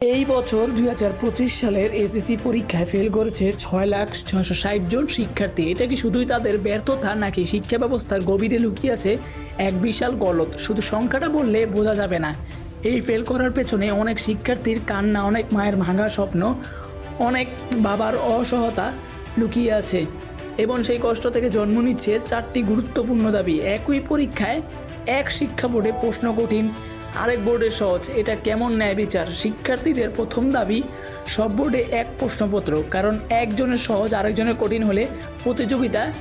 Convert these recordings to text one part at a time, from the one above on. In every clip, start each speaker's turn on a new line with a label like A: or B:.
A: এই বছর দুই হাজার পঁচিশ সালের এসএসসি পরীক্ষায় ফেল করেছে ছয় লাখ ছয়শো ষাট জন শিক্ষার্থী। এটা কি শুধুই তাদের ব্যর্থতা নাকি শিক্ষা ব্যবস্থার গভীরে লুকিয়ে আছে এক বিশাল গলত শুধু সংখ্যাটা বললে বোঝা যাবে না। এই ফেল করার পেছনে অনেক শিক্ষার্থীর কান্না, অনেক মায়ের ভাঙা স্বপ্ন, অনেক বাবার অসহতা লুকিয়ে আছে এবং সেই কষ্ট থেকে জন্ম নিচ্ছে চারটি গুরুত্বপূর্ণ দাবি। একই পরীক্ষায় এক শিক্ষা বোর্ডে প্রশ্ন কঠিন। আরেক বোর্ডে সহজ। এটা কেমন ন্যায় বিচার? শিক্ষার্থীদের প্রথম দাবি, সব বোর্ডে এক প্রশ্নপত্র, কারণ একজনের সহজ, আরেকজনের কঠিন হলে প্রতিযোগিতা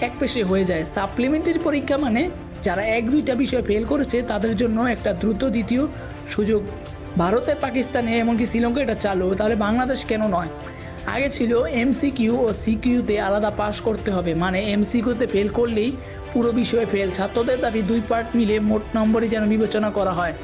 A: এক পেশে হয়ে যায়। সাপ্লিমেন্টারি পরীক্ষা মানে যারা এক, দুইটা বিষয় ফেল করেছে, তাদের জন্য একটা দ্রুত দ্বিতীয় সুযোগ। ভারতে পাকিস্তানে এমনকি শ্রীলঙ্কা এটা চালু, তাহলে বাংলাদেশ কেন নয়? আগে ছিল এমসিকিউ ও সিকিউতে আলাদা পাস করতে হবে মানে এমসিকিউতে ফেল করলেই পুরো বিষয়ে ফেল ছাত্রদের দাবি দুই পার্ট মিলে মোট নম্বরই যেন বিবেচনা করা হয়।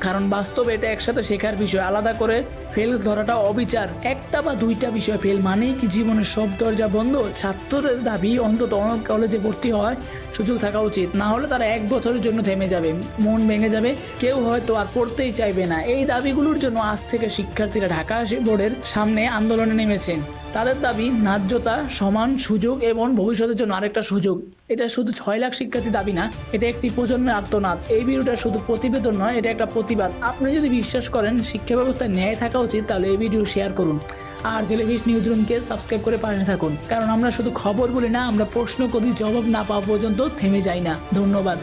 A: কারণ বাস্তবে এটা একসাথে শেখার বিষয়। আলাদা করে ফেল ধরাটা অবিচার। একটা বা দুইটা বিষয় ফেল মানেই কি জীবনের সব দরজা বন্ধ? ছাত্রদের দাবি অন্তত অনেক কলেজে ভর্তি হয় সুযোগ থাকা উচিত। না হলে তারা এক বছরের জন্য থেমে যাবে। মন ভেঙে যাবে। কেউ হয়তো আর পড়তেই চাইবে না। এই দাবিগুলোর জন্য আজ থেকে শিক্ষার্থীরা ঢাকা বোর্ডের সামনে আন্দোলনে নেমেছেন তাদের দাবি, ন্যায্যতা, সমান সুযোগ এবং ভবিষ্যতের জন্য আরেকটা সুযোগ। এটা শুধু ছয় লাখ শিক্ষার্থী দাবি না, এটা একটি প্রজন্মের আত্মনাদ এই ভিডিওটা শুধু প্রতিবেদন নয়, এটা একটা প্রতিবাদ। আপনি যদি বিশ্বাস করেন শিক্ষা ব্যবস্থায় ন্যায় থাকা উচিত, তাহলে এই ভিডিও শেয়ার করুন। আর জেলেভিস নিউজ রুমকে সাবস্ক্রাইব করে পাশে থাকুন। কারণ আমরা শুধু খবর বলি না, আমরা প্রশ্ন করি, জবাব না পাওয়া পর্যন্ত থেমে যাই না। ধন্যবাদ।